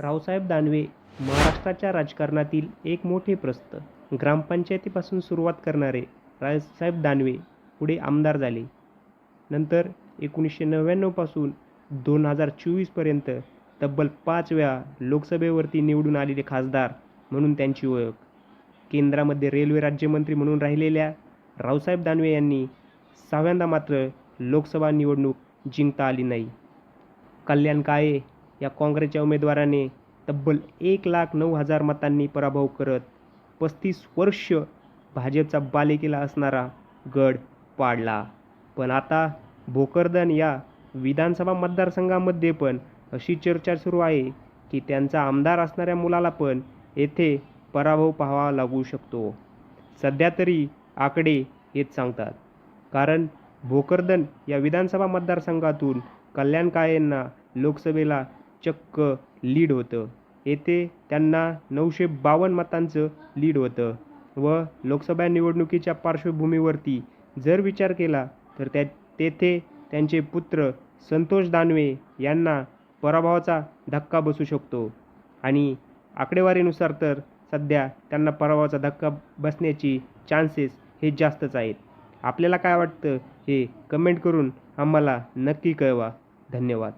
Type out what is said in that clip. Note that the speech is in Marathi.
रावसाहेब दानवे महाराष्ट्राच्या राजकारणातील एक मोठे प्रस्त. ग्रामपंचायतीपासून सुरुवात करणारे रावसाहेब दानवे पुढे आमदार झाले. नंतर एकोणीसशे नव्याण्णवपासून दोन हजार चोवीसपर्यंत तब्बल पाच वेळा लोकसभेवरती निवडून आलेले खासदार म्हणून त्यांची ओळख. केंद्रामध्ये रेल्वे राज्यमंत्री म्हणून राहिलेल्या रावसाहेब दानवे यांनी सहाव्यांदा मात्र लोकसभा निवडणूक जिंकता आली नाही. कल्याण काळे या काँग्रेसच्या उमेदवाराने तब्बल एक लाख नऊ हजार मतांनी पराभव करत पस्तीस वर्ष भाजपचा बालिकेला असणारा गड पाडला. पण आता भोकरदन या विधानसभा मतदारसंघामध्ये पण अशी चर्चा सुरू आहे की त्यांचा आमदार असणाऱ्या मुलाला पण येथे पराभव पाहावा लागू शकतो. सध्या तरी आकडे हेच सांगतात. कारण भोकरदन या विधानसभा मतदारसंघातून कल्याण काळेंना लोकसभेला चक्क लीड होतं. येथे त्यांना नऊशे बावन्न मतांचं लीड होतं व लोकसभा निवडणुकीच्या पार्श्वभूमीवरती जर विचार केला तर त्या तेथे त्यांचे पुत्र संतोष दानवे यांना पराभवाचा धक्का बसू शकतो. आणि आकडेवारीनुसार तर सध्या त्यांना पराभवाचा धक्का बसण्याची चान्सेस हे जास्तच आहेत. आपल्याला काय वाटतं हे कमेंट करून आम्हाला नक्की कळवा. धन्यवाद.